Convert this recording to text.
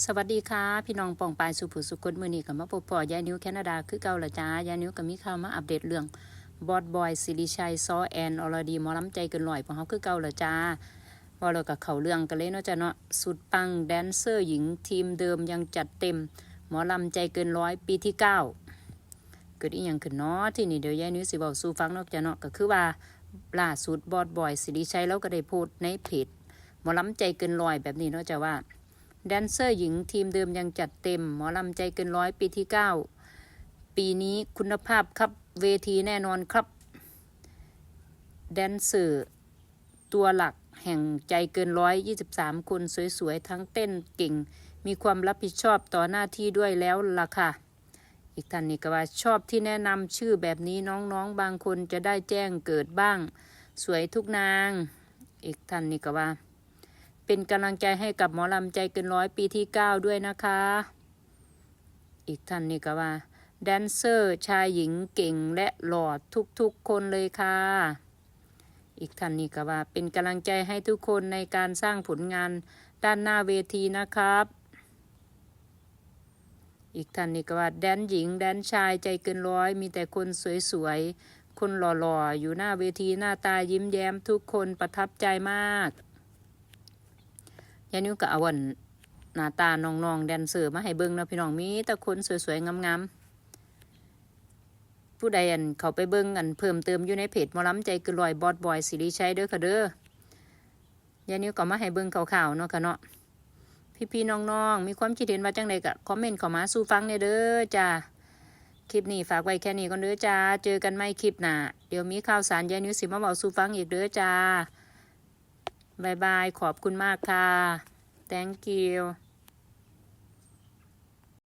สวัสดีค่ะ พี่น้องปองปายสุภุสุคนมือนี้กับมาพบปอยายนิ้วแคนาดาคือเก่าละจ้ายายนิ้วกับมีข่าวมาอัปเดตเรื่องบอดบอยสิริชัยซอแอนอรดีมอลำใจเกินลอยของเขาคือเก่าละจ้าว่าเรากับเขาเรื่องกันเลยเนาะจ้ะเนาะสุดปังแดนเซอร์หญิงทีมเดิมยังจัดเต็ม หมอลำใจเกินร้อยปีที่เก้าเกิดอีหยังขึ้นเนาะที่นี่เดี๋ยวยายนิ้วสิบอกสู่ฟังเนาะจ้ะเนาะก็คือว่าล่าสุดบอดบอยสิริชัยแล้วก็ได้พสต์ในเพจหมอลำใจเกินลอยแบบนี้เนาะจ้ะว่า แดนเซอร์หญิงทีมเดิมยังจัดเต็ม หมอลำใจเกินร้อยปีที่ 9 ปีนี้คุณภาพครับเวทีแน่นอนครับ แดนเซอร์ตัวหลักแห่งใจเกินร้อย23คนสวยๆ ทั้งเต้นเก่ง มีความรับผิดชอบต่อหน้าที่ด้วยแล้วล่ะค่ะ อีกท่านนี่ก็ว่าชอบที่แนะนำชื่อแบบนี้น้องๆ บางคนจะได้แจ้งเกิดบ้าง สวยทุกนาง อีกท่านนี่ก็ว่า เป็นกำลังใจให้กับหมอลำใจเกินร้อยปีที่ 9 ด้วยนะคะ อีกท่านนี่ก็ว่า แดนเซอร์ชายหญิงเก่งและหล่อทุกๆคนเลยค่ะ อีกท่านนี่ก็ว่า เป็นกำลังใจให้ทุกคนในการสร้างผลงานด้านหน้าเวทีนะครับ อีกท่านนี่ก็ว่า แดนหญิง แดนชายใจเกินร้อย มีแต่คนสวยๆคนหล่อๆ อยู่หน้าเวทีหน้าตายิ้มแย้มทุกคนประทับใจมาก ยานิวก็เอาวันหน้าตาน้องๆแดนเซอร์มาให้เบิ่งเนาะพี่น้องมีแต่คนสวยๆงามๆผู้ใดอันเขาไปเบิ่งอันเพิ่มเติมอยู่ในเพจมอลำใจเคือลอยบอดบอยสิริชัยเด้อค่ะเด้อยานิวก็มาให้เบิ่งข่าวๆเนาะค่ะเนาะพี่ๆน้องๆมีความคิดเห็นว่าจังใดก็คอมเมนต์เข้ามาสู่ฟังเด้อเด้อจ้าคลิปนี้ฝากไว้แค่นี้ก่อนเด้อจ้า เจอกันไม่คลิปหน้า เดี๋ยวมีข่าวสารยายนิวสิมาบอกสู่ฟังอีกเด้อจ้า บายบาย ขอบคุณมากค่ะ thank you